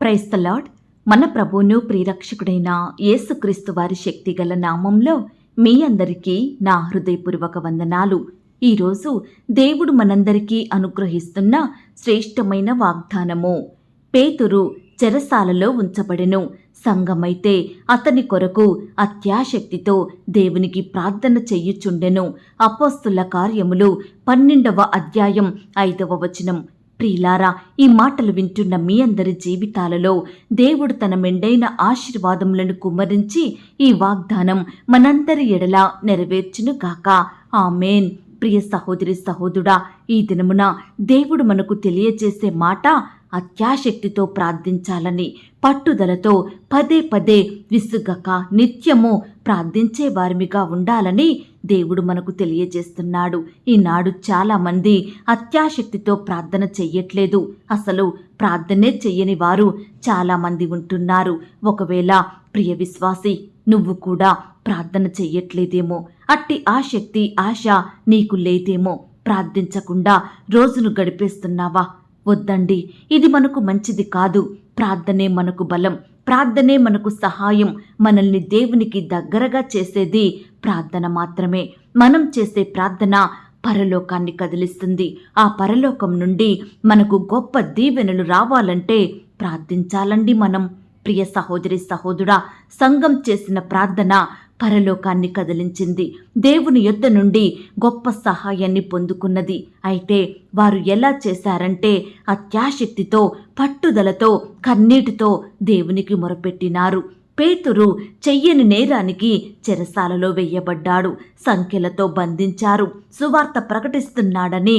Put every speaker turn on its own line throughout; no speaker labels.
క్రైస్తలాడ్ మన ప్రభువును ప్రియరక్షకుడైన యేసుక్రీస్తు వారి శక్తిగల నామంలో మీ అందరికీ నా హృదయపూర్వక వందనాలు. ఈరోజు దేవుడు మనందరికీ అనుగ్రహిస్తున్న శ్రేష్టమైన వాగ్దానము. పేతురు చెరసాలలో ఉంచబడెను. సంఘమైతే అతని కొరకు అత్యాశక్తితో దేవునికి ప్రార్థన చెయ్యుచుండెను అపోస్తుల కార్యములు పన్నెండవ అధ్యాయం ఐదవ వచనం. ప్రియులారా ఈ మాటలు వింటున్న మీ అందరి జీవితాలలో దేవుడు తన మెండైన ఆశీర్వాదములను కుమ్మరించి ఈ వాగ్దానం మనందరి ఎడల నెరవేర్చును గాక. ఆమెన్. ప్రియ సహోదరి సహోదుడా ఈ దినమున దేవుడు మనకు తెలియజేసే మాట అత్యాశక్తితో ప్రార్థించాలని పట్టుదలతో పదే పదే విసుగక నిత్యము ప్రార్థించే వారిమిగా ఉండాలని దేవుడు మనకు తెలియజేస్తున్నాడు. ఈనాడు చాలామంది అత్యాశక్తితో ప్రార్థన చెయ్యట్లేదు. అసలు ప్రార్థనే చెయ్యని వారు చాలామంది ఉంటున్నారు. ఒకవేళ ప్రియ విశ్వాసి నువ్వు కూడా ప్రార్థన చెయ్యట్లేదేమో. అట్టి ఆ శక్తి ఆశ నీకు లేదేమో. ప్రార్థించకుండా రోజును గడిపేస్తున్నావా? వద్దండి. ఇది మనకు మంచిది కాదు. ప్రార్థనే మనకు బలం. ప్రార్థనే మనకు సహాయం. మనల్ని దేవునికి దగ్గరగా చేసేది ప్రార్థన మాత్రమే. మనం చేసే ప్రార్థన పరలోకాన్ని కదిలిస్తుంది. ఆ పరలోకం నుండి మనకు గొప్ప దీవెనలు రావాలంటే ప్రార్థించాలండి మనం. ప్రియ సహోదరి సహోదరుడా సంఘం చేసిన ప్రార్థన పరలోకాన్ని కదిలించింది. దేవుని యొద్ద నుండి గొప్ప సహాయాన్ని పొందుకున్నది. అయితే వారు ఎలా చేశారంటే అత్యాశక్తితో పట్టుదలతో కన్నీటితో దేవునికి మొరపెట్టినారు. పేతురు చెయ్యని నేరానికి చెరసాలలో వెయ్యబడ్డాడు సంఖ్యలతో బంధించారు. సువార్త ప్రకటిస్తున్నాడని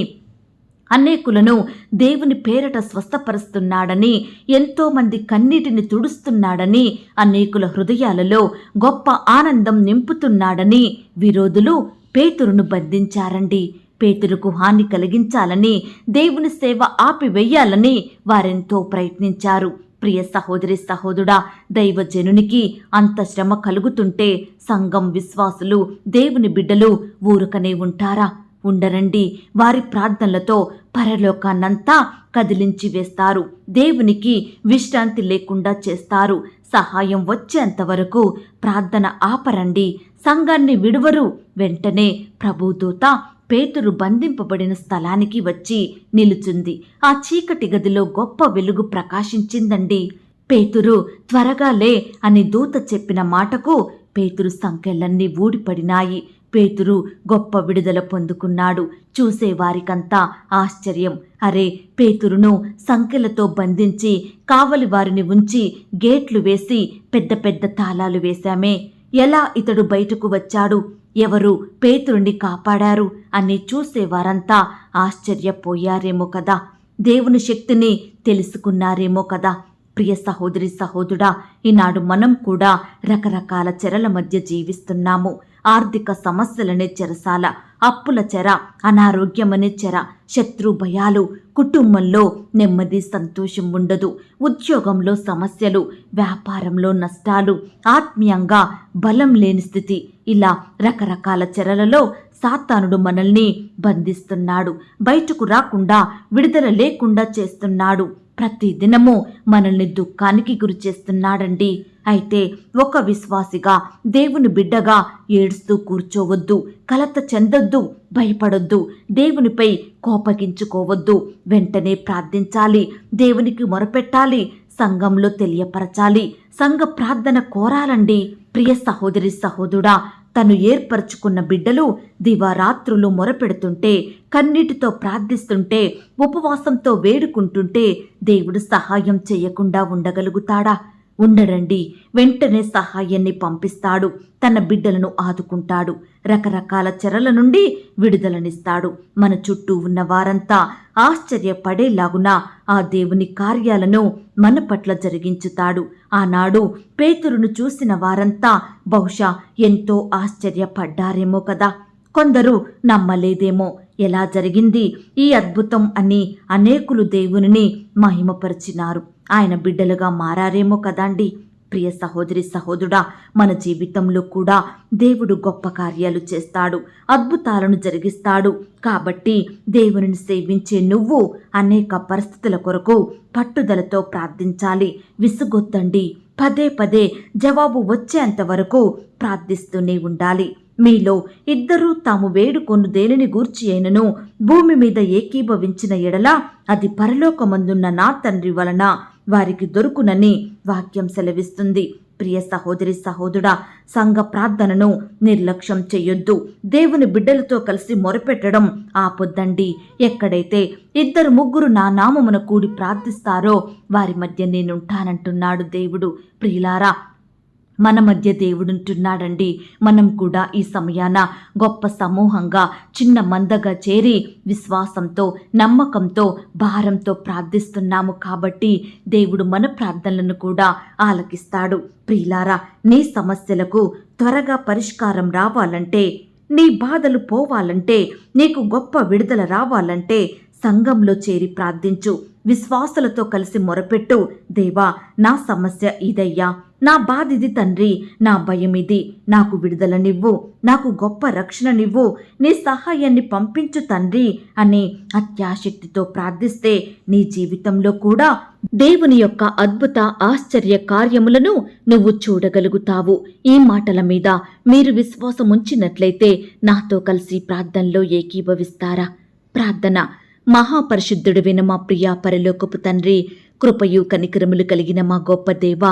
అనేకులను దేవుని పేరట స్వస్థపరుస్తున్నాడని ఎంతోమంది కన్నీటిని తుడుస్తున్నాడని అనేకుల హృదయాలలో గొప్ప ఆనందం నింపుతున్నాడని విరోధులు పేతురును బంధించారండి. పేతురుకు హాని కలిగించాలని దేవుని సేవ ఆపివేయాలని వారెంతో ప్రయత్నించారు. ప్రియ సహోదరి సహోదరుడా దైవజనునికి అంత శ్రమ కలుగుతుంటే సంఘం విశ్వాసులు దేవుని బిడ్డలు ఊరుకనే ఉంటారా? ఉండరండి వారి ప్రార్థనలతో పరలోకాన్నంతా కదిలించి వేస్తారు. దేవునికి విశ్రాంతి లేకుండా చేస్తారు. సహాయం వచ్చేంత వరకు ప్రార్థన ఆపరండి. సంఘాన్ని విడువరు. వెంటనే ప్రభుదూత పేతురు బంధింపబడిన స్థలానికి వచ్చి నిలుచుంది. ఆ చీకటి గదిలో గొప్ప వెలుగు ప్రకాశించిందండి. పేతురు త్వరగా లే అని దూత చెప్పిన మాటకు పేతురు సంఖ్యలన్నీ ఊడిపడినాయి. పేతురు గొప్ప విడుదల పొందుకున్నాడు. చూసేవారికంతా ఆశ్చర్యం. అరే పేతురును సంఖ్యలతో బంధించి కావలి వారిని ఉంచి గేట్లు వేసి పెద్ద పెద్ద తాళాలు వేశామే. ఎలా ఇతడు బయటకు వచ్చాడు? ఎవరు పేతురుని కాపాడారు అని చూసేవారంతా ఆశ్చర్యపోయారేమో కదా. దేవుని శక్తిని తెలుసుకున్నారేమో కదా. ప్రియ సహోదరి సహోదరుడా ఈనాడు మనం కూడా రకరకాల చెరల మధ్య జీవిస్తున్నాము. ఆర్థిక సమస్యలనే చెరసాల. అప్పుల చెర అనారోగ్యమనే చెర శత్రు భయాలు కుటుంబంలో నెమ్మది సంతోషం ఉండదు ఉద్యోగంలో సమస్యలు వ్యాపారంలో నష్టాలు ఆత్మీయంగా బలం లేని స్థితి ఇలా రకరకాల చెరలలో సాతానుడు మనల్ని బంధిస్తున్నాడు బయటకు రాకుండా విడుదల లేకుండా చేస్తున్నాడు. ప్రతి దినము మనల్ని దుఃఖానికి గురి చేస్తున్నాడండి. అయితే ఒక విశ్వాసిగా దేవుని బిడ్డగా ఏడుస్తూ కూర్చోవద్దు కలత చెందొద్దు భయపడొద్దు దేవునిపై కోపగించుకోవద్దు. వెంటనే ప్రార్థించాలి దేవునికి మొరపెట్టాలి సంఘంలో తెలియపరచాలి సంఘ ప్రార్థన కోరాలండి. ప్రియ సహోదరి సహోదరుడా తను ఏర్పరచుకున్న బిడ్డలు దివారాత్రులు మొరపెడుతుంటే కన్నీటితో ప్రార్థిస్తుంటే ఉపవాసంతో వేడుకుంటుంటే దేవుడు సహాయం చేయకుండా ఉండగలుగుతాడా? ఉండరండి. వెంటనే సహాయాన్ని పంపిస్తాడు. తన బిడ్డలను ఆదుకుంటాడు. రకరకాల చెరల నుండి విడుదలనిస్తాడు. మన చుట్టూ ఉన్న వారంతా ఆశ్చర్యపడేలాగున ఆ దేవుని కార్యాలను మన పట్ల జరిగించుతాడు. ఆనాడు పేతురును చూసిన వారంతా బహుశా ఎంతో ఆశ్చర్యపడ్డారేమో కదా. కొందరు నమ్మలేదేమో. ఎలా జరిగింది? ఈ అద్భుతం అని అనేకులు దేవునిని మహిమపరిచినారు. ఆయన బిడ్డలుగా మారారేమో కదండి. ప్రియ సహోదరి సహోదరుడా మన జీవితంలో కూడా దేవుడు గొప్ప కార్యాలు చేస్తాడు అద్భుతాలను జరిగిస్తాడు. కాబట్టి దేవునిని సేవించే నువ్వు అనేక పరిస్థితుల కొరకు పట్టుదలతో ప్రార్థించాలి. విసుగొద్దండి. పదే పదే జవాబు వచ్చేంత వరకు ప్రార్థిస్తూనే ఉండాలి. మీలో ఇద్దరూ తాము వేడుకొను దేనిని గూర్చి అయినను భూమి మీద ఏకీభవించిన ఎడల అది పరలోకమందున్న నా తండ్రి వలన వారికి దొరుకునని వాక్యం సెలవిస్తుంది. ప్రియ సహోదరి సహోదరుడా సంఘ ప్రార్థనను నిర్లక్ష్యం చెయ్యొద్దు. దేవుని బిడ్డలతో కలిసి మొరపెట్టడం ఆపొద్దండి. ఎక్కడైతే ఇద్దరు ముగ్గురు నా నామమున కూడి ప్రార్థిస్తారో వారి మధ్య నేనుంటానంటున్నాడు దేవుడు. ప్రియులారా మన మధ్య దేవుడుంటున్నాడండి. మనం కూడా ఈ సమయాన గొప్ప సమూహంగా చిన్న మందగా చేరి విశ్వాసంతో నమ్మకంతో భారంతో ప్రార్థిస్తున్నాము కాబట్టి దేవుడు మన ప్రార్థనలను కూడా ఆలకిస్తాడు. ప్రియులారా నీ సమస్యలకు త్వరగా పరిష్కారం రావాలంటే నీ బాధలు పోవాలంటే నీకు గొప్ప విడుదల రావాలంటే సంఘంలో చేరి ప్రార్థించు. విశ్వాసులతో కలిసి మొరపెట్టు. దేవా నా సమస్య ఇదయ్యా. నా బాధిది తండ్రి నా భయం ఇది. నాకు విడుదలనివ్వు. నాకు గొప్ప రక్షణనివ్వు. నీ సహాయాన్ని పంపించు తండ్రి అని అత్యాశక్తితో ప్రార్థిస్తే నీ జీవితంలో కూడా దేవుని యొక్క అద్భుత ఆశ్చర్య కార్యములను నువ్వు చూడగలుగుతావు. ఈ మాటల మీద మీరు విశ్వాసం ఉంచినట్లయితే నాతో కలిసి ప్రార్థనలో ఏకీభవిస్తారా? ప్రార్థన. మహాపరిశుద్ధుడు విన మా ప్రియ పరలోకపు తండ్రి. కృపయు కనికరములు కలిగిన మా గొప్ప దేవ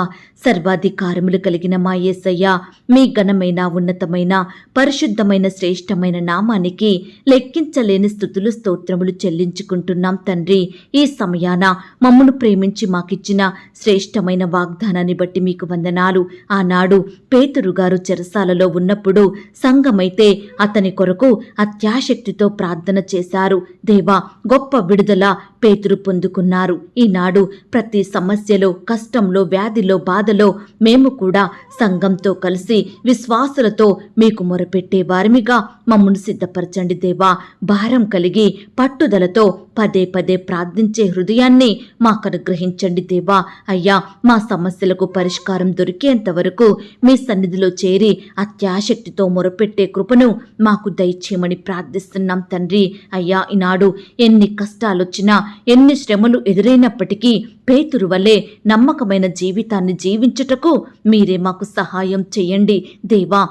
సర్వాధికారములు కలిగిన మా యేసయ్య మీ ఘనమైన ఉన్నతమైన పరిశుద్ధమైన శ్రేష్టమైన నామానికి లెక్కించలేని స్థుతులు స్తోత్రములు చెల్లించుకుంటున్నాం తండ్రి. ఈ సమయాన మమ్మను ప్రేమించి మాకిచ్చిన శ్రేష్టమైన వాగ్దానాన్ని బట్టి మీకు వందనాలు. ఆనాడు పేతురు గారు చెరసాలలో ఉన్నప్పుడు సంఘమైతే అతని కొరకు అత్యాశక్తితో ప్రార్థన చేశారు. దేవా గొప్ప విడుదల పేతురు పొందుకున్నారు. ఈనాడు ప్రతి సమస్యలో కష్టంలో వ్యాధిలో బాధలో మేము కూడా సంఘంతో కలిసి విశ్వాసులతో మీకు మొరపెట్టే వారిమిగా మమ్మను సిద్ధపరచండి దేవా. భారం కలిగి పట్టుదలతో పదే పదే ప్రార్థించే హృదయాన్ని మాకు అనుగ్రహించండి దేవా. అయ్యా మా సమస్యలకు పరిష్కారం దొరికేంత వరకు మీ సన్నిధిలో చేరి అత్యాశక్తితో మొరపెట్టే కృపను మాకు దయచేయమని ప్రార్థిస్తున్నాం తండ్రి. అయ్యా ఈనాడు ఎన్ని కష్టాలొచ్చినా ఎన్ని శ్రమలు ఎదురైనప్పటికీ పేతురు వలె నమ్మకమైన జీవితాన్ని జీవించుటకు మీరే మాకు సహాయం చేయండి. దేవా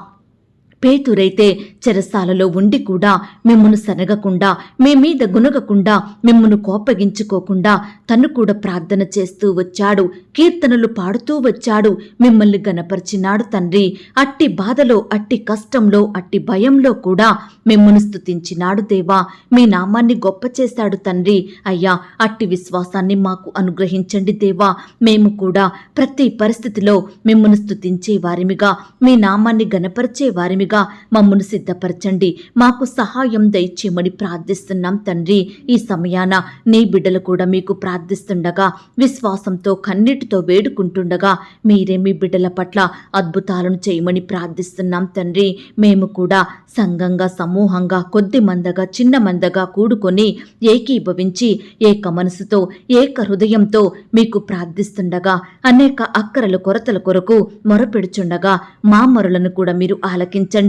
పేతురైతే చెరసాలలో ఉండి కూడా మిమ్మను సనగకుండా మీ మీద గునగకుండా మిమ్మను కోపగించుకోకుండా తను కూడా ప్రార్థన చేస్తూ వచ్చాడు కీర్తనలు పాడుతూ వచ్చాడు మిమ్మల్ని గనపరిచినాడు తండ్రి. అట్టి బాధలో అట్టి కష్టంలో అట్టి భయంలో కూడా మిమ్మను స్తుతించినాడు దేవా. మీ నామాన్ని గొప్ప చేశాడు తండ్రి. అయ్యా అట్టి విశ్వాసాన్ని మాకు అనుగ్రహించండి దేవా. మేము కూడా ప్రతి పరిస్థితిలో మిమ్మను స్తుతించే వారిమిగా మీ నామాన్ని గనపరిచే వారిమిగా మమ్మను సిద్ధపరచండి. మాకు సహాయం దయచేయమని ప్రార్థిస్తున్నాం తండ్రి. ఈ సమయాన నీ బిడ్డలు కూడా మీకు ప్రార్థిస్తుండగా విశ్వాసంతో కన్నీటితో వేడుకుంటుండగా మీరే మీ బిడ్డల పట్ల అద్భుతాలను చేయమని ప్రార్థిస్తున్నాం తండ్రి. మేము కూడా సంఘంగా సమూహంగా కొద్ది మందగా చిన్న మందగా కూడుకొని ఏకీభవించి ఏక మనసుతో ఏక హృదయంతో మీకు ప్రార్థిస్తుండగా అనేక అక్కరల కొరతల కొరకు మొరపెడుచుండగా మా మొరలను కూడా మీరు ఆలకించండి.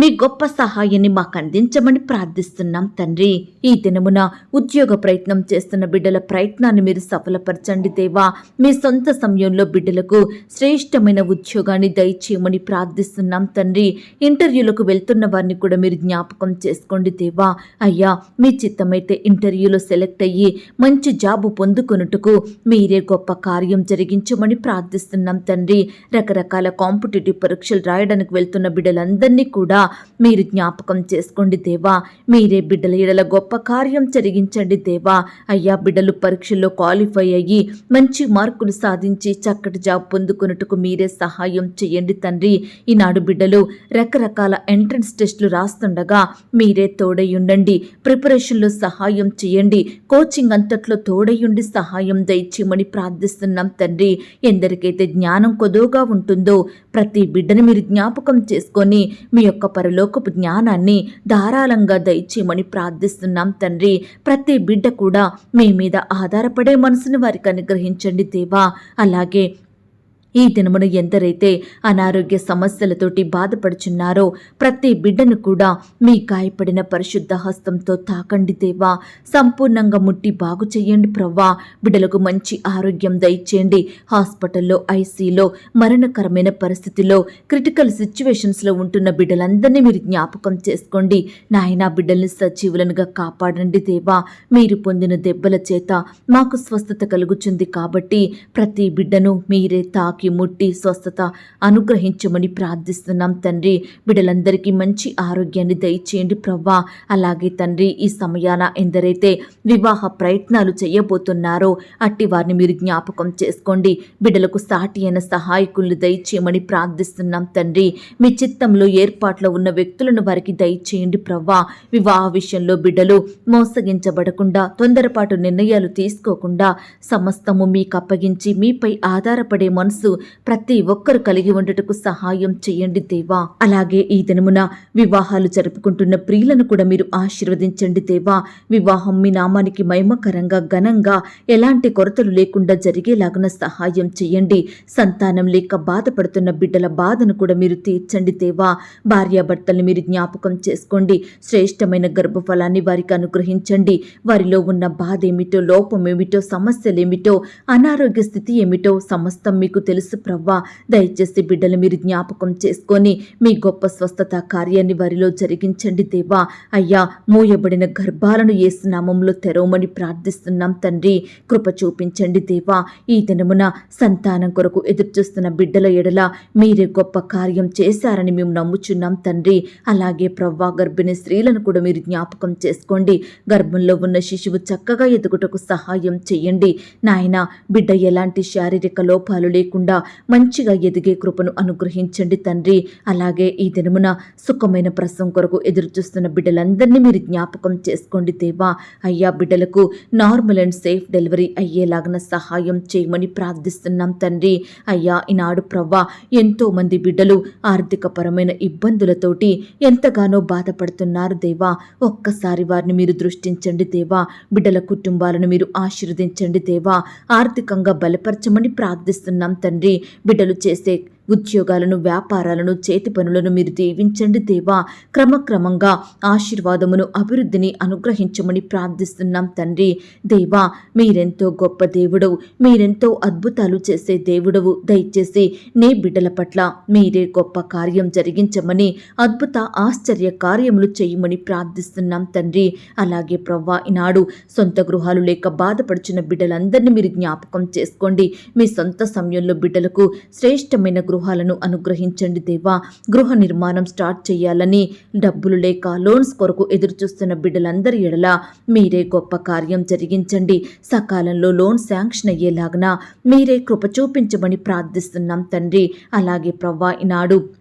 మీ గొప్ప సహాయాన్ని మాకు అందించమని ప్రార్థిస్తున్నాం తండ్రి. ఈ దినమున ఉద్యోగ ప్రయత్నం చేస్తున్న బిడ్డల ప్రయత్నాన్ని మీరు సఫలపరచండి దేవా. మీ సొంత సమయంలో బిడ్డలకు శ్రేష్టమైన ఉద్యోగాన్ని దయచేయమని ప్రార్థిస్తున్నాం తండ్రి. ఇంటర్వ్యూలకు వెళ్తున్న వారిని కూడా మీరు జ్ఞాపకం చేసుకోండి దేవా. అయ్యా మీ చిత్తమైతే ఇంటర్వ్యూలో సెలెక్ట్ అయ్యి మంచి జాబు పొందుకొనుటకు మీరే గొప్ప కార్యం జరిగించమని ప్రార్థిస్తున్నాం తండ్రి. రకరకాల కాంపిటేటివ్ పరీక్షలు రాయడానికి వెళ్తున్న బిడ్డలందరినీ కూడా మీరు జ్ఞాపకం చేసుకోండి దేవా. మీరే బిడ్డల ఎడల గొప్ప కార్యం జరిగించండి దేవా. అయ్యా బిడ్డలు పరీక్షల్లో క్వాలిఫై అయ్యి మంచి మార్కులు సాధించి చక్కటి జాబ్ పొందుకున్నట్టుకు మీరే సహాయం చేయండి తండ్రి. ఈనాడు బిడ్డలు రకరకాల ఎంట్రన్స్ టెస్టులు రాస్తుండగా మీరే తోడై ఉండండి. ప్రిపరేషన్లో సహాయం చేయండి. కోచింగ్ అంతట్లో తోడయుండి సహాయం దయచేయమని ప్రార్థిస్తున్నాం తండ్రి. ఎందరికైతే జ్ఞానం కొదువుగా ఉంటుందో ప్రతి బిడ్డని మీరు జ్ఞాపకం చేసుకొని మీ యొక్క పరలోకపు జ్ఞానాన్ని ధారాళంగా దయచేయమని ప్రార్థిస్తున్నాం తండ్రి. ప్రతి బిడ్డ కూడా మీ మీద ఆధారపడే మనసుని వారికి అనుగ్రహించండి దేవా. అలాగే ఈ దినమును ఎందరైతే అనారోగ్య సమస్యలతోటి బాధపడుచున్నారో ప్రతి బిడ్డను కూడా మీ గాయపడిన పరిశుద్ధ హస్తంతో తాకండి దేవా. సంపూర్ణంగా ముట్టి బాగు చేయండి ప్రవ్వా. బిడ్డలకు మంచి ఆరోగ్యం దయచేయండి. హాస్పిటల్లో ఐసీలో మరణకరమైన పరిస్థితిలో క్రిటికల్ సిచ్యువేషన్స్లో ఉంటున్న బిడ్డలందరినీ మీరు జ్ఞాపకం చేసుకోండి. నాయనా బిడ్డల్ని సజీవులనుగా కాపాడండి దేవా. మీరు పొందిన దెబ్బల చేత మాకు స్వస్థత కలుగుచుంది కాబట్టి ప్రతి బిడ్డను మీరే తాకి ముట్టి స్వస్థత అనుగ్రహించమని ప్రార్థిస్తున్నాం తండ్రి. బిడ్డలందరికీ మంచి ఆరోగ్యాన్ని దయచేయండి ప్రవ్వా. అలాగే తండ్రి ఈ సమయాన ఎందరైతే వివాహ ప్రయత్నాలు చేయబోతున్నారో అట్టి వారిని మీరు జ్ఞాపకం చేసుకోండి. బిడ్డలకు సాటి అయిన సహాయకులను దయచేయమని ప్రార్థిస్తున్నాం తండ్రి. మీ చిత్తంలో ఏర్పాట్లో ఉన్న వ్యక్తులను వారికి దయచేయండి ప్రవ్వా. వివాహ విషయంలో బిడ్డలు మోసగించబడకుండా తొందరపాటు నిర్ణయాలు తీసుకోకుండా సమస్తము మీకు అప్పగించి మీపై ఆధారపడే మనసు ప్రతి ఒక్కరు కలిగి ఉండటకు సహాయం చేయండి దేవా. అలాగే ఈ దినమున వివాహాలు జరుపుకుంటున్న ప్రియులను కూడా మీరు ఆశీర్వదించండి దేవా. వివాహం మీ నామానికి మహిమకరంగా ఘనంగా ఎలాంటి కొరతలు లేకుండా జరిగేలాగున సహాయం చేయండి. సంతానం లేక బాధపడుతున్న బిడ్డల బాధను కూడా మీరు తీర్చండి దేవా. భార్యాభర్తల్ని మీరు జ్ఞాపకం చేసుకోండి. శ్రేష్టమైన గర్భఫలాన్ని వారికి అనుగ్రహించండి. వారిలో ఉన్న బాధ ఏమిటో లోపం ఏమిటో సమస్యలేమిటో అనారోగ్య స్థితి ఏమిటో సమస్తం మీకు తెలుసు ప్రవ్వా. దయచేసి బిడ్డలు మీరు జ్ఞాపకం చేసుకొని మీ గొప్ప స్వస్థత కార్యాన్ని వారిలో జరిగించండి దేవా. అయ్యా మూయబడిన గర్భాలను ఏసునామంలో తెరవమని ప్రార్థిస్తున్నాం తండ్రి. కృప చూపించండి దేవా. ఈ దినమున సంతానం కొరకు ఎదురుచూస్తున్న బిడ్డల ఎడల మీరే గొప్ప కార్యం చేశారని మేము నమ్ముచున్నాం తండ్రి. అలాగే ప్రవ్వా గర్భిణీ స్త్రీలను కూడా మీరు జ్ఞాపకం చేసుకోండి. గర్భంలో ఉన్న శిశువు చక్కగా ఎదుగుటకు సహాయం చేయండి. నాయన బిడ్డ ఎలాంటి శారీరక లోపాలు లేకుండా మంచిగా ఎదిగే కృపను అనుగ్రహించండి తండ్రి. అలాగే ఈ దినమున సుఖమైన ప్రసవం కొరకు ఎదురు చూస్తున్న బిడ్డలందరినీ మీరు జ్ఞాపకం చేసుకోండి దేవా. అయ్యా బిడ్డలకు నార్మల్ అండ్ సేఫ్ డెలివరీ అయ్యేలాగిన సహాయం చేయమని ప్రార్థిస్తున్నాం తండ్రి. అయ్యా ఈనాడు ప్రవ్వా ఎంతో మంది బిడ్డలు ఆర్థిక పరమైన ఇబ్బందులతోటి ఎంతగానో బాధపడుతున్నారు దేవా. ఒక్కసారి వారిని మీరు దృష్టించండి దేవా. బిడ్డల కుటుంబాలను మీరు ఆశీర్వదించండి దేవా. ఆర్థికంగా బలపరచమని ప్రార్థిస్తున్నాం తండ్రి. బిడ్డలు చేసే ఉద్యోగాలను వ్యాపారాలను చేతి పనులను మీరు దీవించండి దేవా. క్రమక్రమంగా ఆశీర్వాదమును అభివృద్ధిని అనుగ్రహించమని ప్రార్థిస్తున్నాం తండ్రి. దేవా మీరెంతో గొప్ప దేవుడవు మీరెంతో అద్భుతాలు చేసే దేవుడవు. దయచేసి నీ బిడ్డల పట్ల మీరే గొప్ప కార్యం జరిగించమని అద్భుత ఆశ్చర్య కార్యములు చేయమని ప్రార్థిస్తున్నాం తండ్రి. అలాగే ప్రవ్వా ఈనాడు సొంత గృహాలు లేక బాధపడుచున్న బిడ్డలందరినీ మీరు జ్ఞాపకం చేసుకోండి. మీ సొంత సమయంలో బిడ్డలకు శ్రేష్టమైన గృహాలను అనుగ్రహించండి దేవా. గృహ నిర్మాణం స్టార్ట్ చేయాలని డబ్బులు లేక లోన్స్ కొరకు ఎదురుచూస్తున్న బిడ్డలందరి ఎడల మీరే గొప్ప కార్యం జరిగించండి. సకాలంలో లోన్ శాంక్షన్ అయ్యేలాగన మీరే కృప చూపించమని ప్రార్థిస్తున్నాం తండ్రి. అలాగే ప్రవ్వా ఈనాడు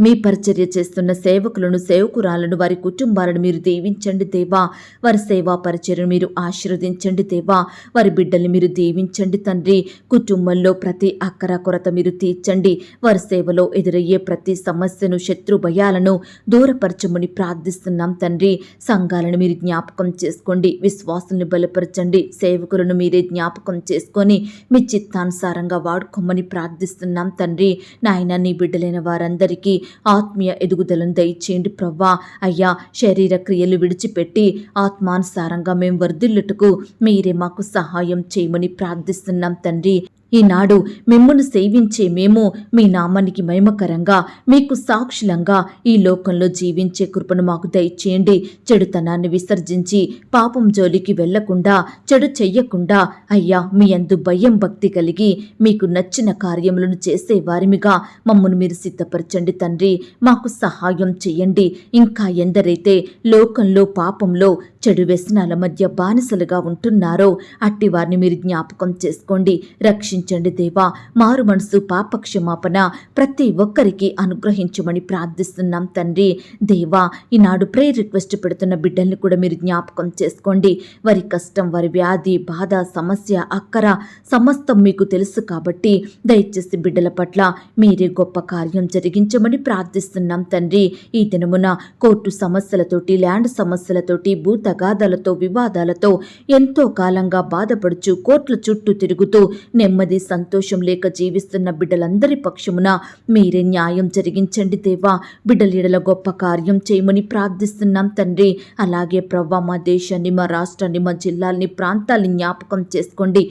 మీ పరిచర్య చేస్తున్న సేవకులను సేవకురాలను వారి కుటుంబాలను మీరు దీవించండి దేవా. వారి సేవా పరిచర్యను మీరు ఆశీర్వదించండి దేవా. వారి బిడ్డల్ని మీరు దీవించండి తండ్రి. కుటుంబంలో ప్రతి అక్కర కొరత మీరు తీర్చండి. వారి సేవలో ఎదురయ్యే ప్రతి సమస్యను శత్రు భయాలను దూరపరచమని ప్రార్థిస్తున్నాం తండ్రి. సంఘాలను మీరు జ్ఞాపకం చేసుకోండి. విశ్వాసుల్ని బలపరచండి. సేవకులను మీరే జ్ఞాపకం చేసుకొని మీ చిత్తానుసారంగా వాడుకోమని ప్రార్థిస్తున్నాం తండ్రి. నాయన నీ బిడ్డలైన వారందరికీ ఆత్మీయ ఎదుగుదలను దయచేయండి ప్రవ్వా. అయ్యా శరీర క్రియలు విడిచిపెట్టి ఆత్మానుసారంగా మేము వర్ధిల్లుటకు మీరే మాకు సహాయం చేయమని ప్రార్థిస్తున్నాం తండ్రి. ఈనాడు మిమ్మల్ని సేవించే మేము మీ నామానికి మహిమకరంగా మీకు సాక్షులంగా ఈ లోకంలో జీవించే కృపను మాకు దయచేయండి. చెడుతనాన్ని విసర్జించి పాపం జోలికి వెళ్ళకుండా చెడు చెయ్యకుండా అయ్యా మీ అందు భయం భక్తి కలిగి మీకు నచ్చిన కార్యములను చేసే వారిమిగా మమ్మను మీరు సిద్ధపరచండి తండ్రి. మాకు సహాయం చేయండి. ఇంకా ఎందరైతే లోకంలో పాపంలో చెడు వ్యసనాల మధ్య బానిసలుగా ఉంటున్నారో అట్టి వారిని మీరు జ్ఞాపకం చేసుకోండి. రక్షించండి దేవా. మారు మనసు పాపక్షమాపణ ప్రతి ఒక్కరికి అనుగ్రహించమని ప్రార్థిస్తున్నాం తండ్రి. దేవా ఈనాడు ప్రే రిక్వెస్ట్ పెడుతున్న బిడ్డల్ని కూడా మీరు జ్ఞాపకం చేసుకోండి. వారి కష్టం వారి వ్యాధి బాధ సమస్య అక్కర సమస్తం మీకు తెలుసు కాబట్టి దయచేసి బిడ్డల పట్ల మీరే గొప్ప కార్యం జరిగించమని ప్రార్థిస్తున్నాం తండ్రి. ఈ దినమున కోర్టు సమస్యలతోటి ల్యాండ్ సమస్యలతోటి భూత గాథలతో వివాదాలతో ఎంతో కాలంగా బాధపడుచు కోట్ల చుట్టూ తిరుగుతూ నెమ్మది సంతోషం లేక జీవిస్తున్న బిడ్డలందరి పక్షమున మీరే న్యాయం జరిగించండి దేవా. బిడ్డలీడల గొప్ప కార్యం చేయమని ప్రార్థిస్తున్నాం తండ్రి. అలాగే ప్రవ్వా మా దేశాన్ని మా రాష్ట్రాన్ని మా జిల్లాల్ని ప్రాంతాల్ని జ్ఞాపకం చేసుకోండి.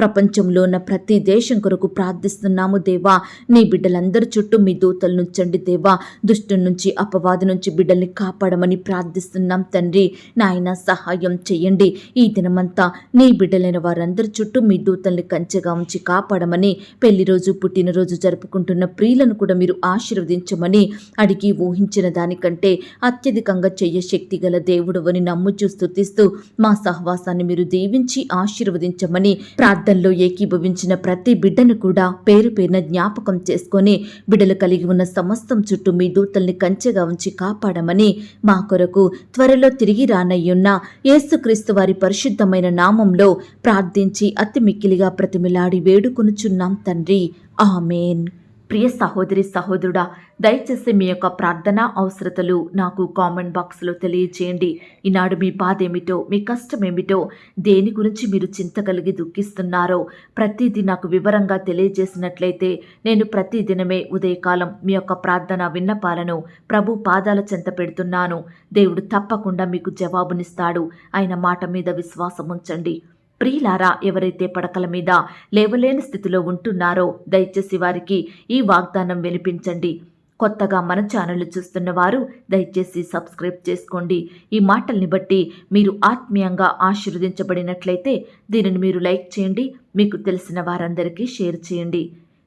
ప్రపంచంలో ఉన్న ప్రతి దేశం కొరకు ప్రార్థిస్తున్నాము దేవా. నీ బిడ్డలందరి చుట్టూ మీ దూతలు నుంచండి దేవా. దుష్టు నుంచి అపవాది నుంచి బిడ్డల్ని కాపాడమని ప్రార్థిస్తున్నాం తండ్రి. నాయన సహాయం చేయండి. ఈ దినమంతా నీ బిడ్డలైన వారందరి చుట్టూ మీ దూతల్ని కంచెగా ఉంచి కాపాడమని పెళ్ళి రోజు పుట్టినరోజు జరుపుకుంటున్న ప్రియులను కూడా మీరు ఆశీర్వదించమని అడిగి ఊహించిన దానికంటే అత్యధికంగా చెయ్య శక్తి గల దేవుడు అని నమ్ముచూ స్థుతిస్తూ మా సహవాసాన్ని మీరు దీవించి ఆశీర్వదించమని ప్రార్థనలో ఏకీభవించిన ప్రతి బిడ్డను కూడా పేరు పేరున జ్ఞాపకం చేసుకొని బిడ్డలు కలిగి ఉన్న సమస్తం చుట్టూ మీ దూతల్ని కంచెగా ఉంచి కాపాడమని మా కొరకు త్వరలో తిరిగి రానయ్యున్న యేసుక్రీస్తు వారి పరిశుద్ధమైన నామంలో ప్రార్థించి అతి మిక్కిలిగా ప్రతిమిలాడి వేడుకొనుచున్నాం తండ్రి. ఆమెన్. ప్రియ సహోదరి సహోదరుడా దయచేసి మీ యొక్క ప్రార్థన అవసరతలు నాకు కామెంట్ బాక్స్లో తెలియజేయండి. ఈనాడు మీ బాధ ఏమిటో మీ కష్టం ఏమిటో దేని గురించి మీరు చింత కలిగి దుఃఖిస్తున్నారో ప్రతిదీ నాకు వివరంగా తెలియజేసినట్లయితే నేను ప్రతిదినమే ఉదయకాలం మీ యొక్క ప్రార్థన విన్నపాలను ప్రభు పాదాల చెంత పెడుతున్నాను. దేవుడు తప్పకుండా మీకు జవాబునిస్తాడు. ఆయన మాట మీద విశ్వాసం ఉంచండి. ప్రియులారా ఎవరైతే పడకల మీద లేవలేని స్థితిలో ఉంటున్నారో దయచేసి వారికి ఈ వాగ్దానం వినిపించండి. కొత్తగా మన ఛానల్ చూస్తున్న వారు దయచేసి సబ్స్క్రైబ్ చేసుకోండి. ఈ మాటల్ని బట్టి మీరు ఆత్మీయంగా ఆశీర్వదించబడినట్లయితే దీనిని మీరు లైక్ చేయండి మీకు తెలిసిన వారందరికీ షేర్ చేయండి.